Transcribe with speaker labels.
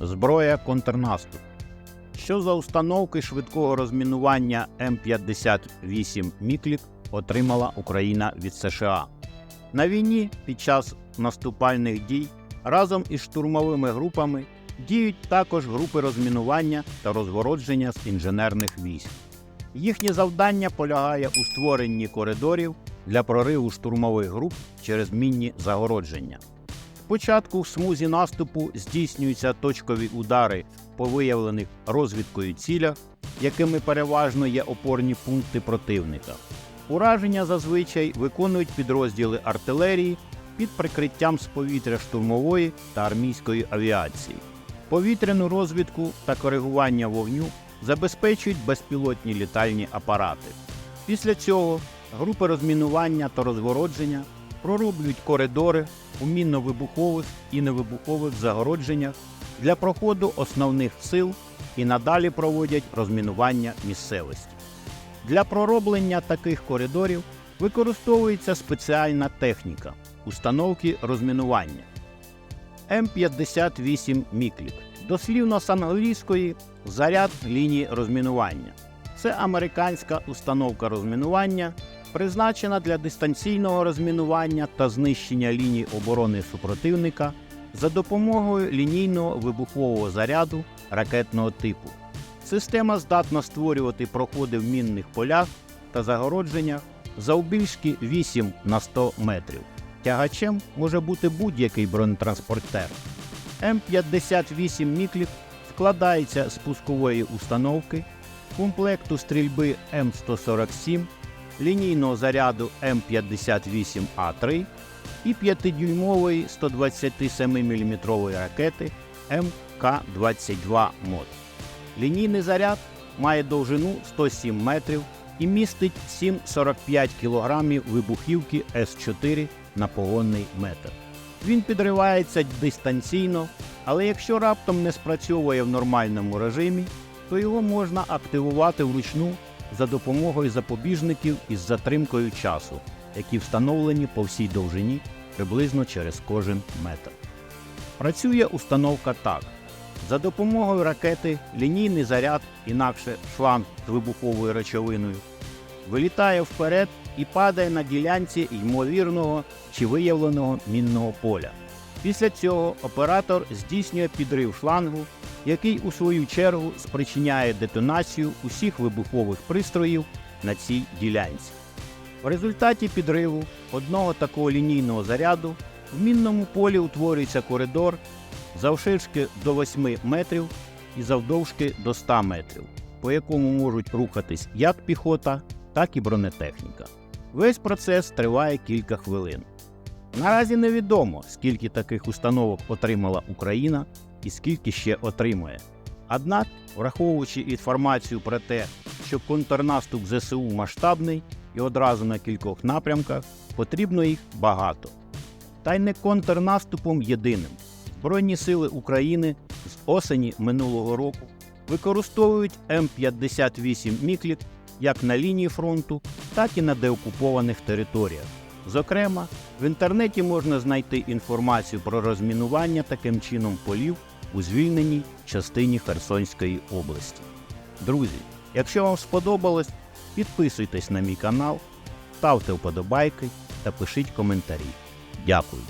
Speaker 1: зброя контрнаступу. Що за установки швидкого розмінування М58 Міклік отримала Україна від США? На війні під час наступальних дій разом із штурмовими групами діють також групи розмінування та розгородження з інженерних військ. Їхнє завдання полягає у створенні коридорів для прориву штурмових груп через мінні загородження. Спочатку в смузі наступу здійснюються точкові удари по виявлених розвідкою цілях, якими переважно є опорні пункти противника. Ураження зазвичай виконують підрозділи артилерії під прикриттям з повітря штурмової та армійської авіації. Повітряну розвідку та коригування вогню забезпечують безпілотні літальні апарати. Після цього групи розмінування та розгородження пророблюють коридори у мінно-вибухових і невибухових загородженнях для проходу основних сил і надалі проводять розмінування місцевості. Для пророблення таких коридорів використовується спеціальна техніка установки розмінування М58 Міклік. Дослівно з англійської заряд лінії розмінування. Це американська установка розмінування, призначена для дистанційного розмінування та знищення ліній оборони супротивника за допомогою лінійного вибухового заряду ракетного типу. Система здатна створювати проходи в мінних полях та загородженнях завбільшки 8 на 100 метрів. Тягачем може бути будь-який бронетранспортер. М58 Міклік складається з пускової установки, комплекту стрільби М147, лінійного заряду М58А3 і 5-дюймової 127 мм ракети МК-22 МОД. Лінійний заряд має довжину 107 метрів і містить 7,45 кг вибухівки С4 на погонний метр. Він підривається дистанційно, але якщо раптом не спрацьовує в нормальному режимі, то його можна активувати вручну за допомогою запобіжників із затримкою часу, які встановлені по всій довжині приблизно через кожен метр. Працює установка так. За допомогою ракети лінійний заряд, інакше шланг з вибуховою речовиною, вилітає вперед і падає на ділянці ймовірного чи виявленого мінного поля. Після цього оператор здійснює підрив шлангу, який у свою чергу спричиняє детонацію усіх вибухових пристроїв на цій ділянці. В результаті підриву одного такого лінійного заряду в мінному полі утворюється коридор завширшки до 8 метрів і завдовжки до 100 метрів, по якому можуть рухатись як піхота, так і бронетехніка. Весь процес триває кілька хвилин. Наразі невідомо, скільки таких установок отримала Україна і скільки ще отримує. Однак, враховуючи інформацію про те, що контрнаступ ЗСУ масштабний і одразу на кількох напрямках, потрібно їх багато. Та й не контрнаступом єдиним. Збройні сили України з осені минулого року використовують М58 Міклік як на лінії фронту, так і на деокупованих територіях. Зокрема, в інтернеті можна знайти інформацію про розмінування таким чином полів у звільненій частині Херсонської області. Друзі, якщо вам сподобалось, підписуйтесь на мій канал, ставте вподобайки та пишіть коментарі. Дякую.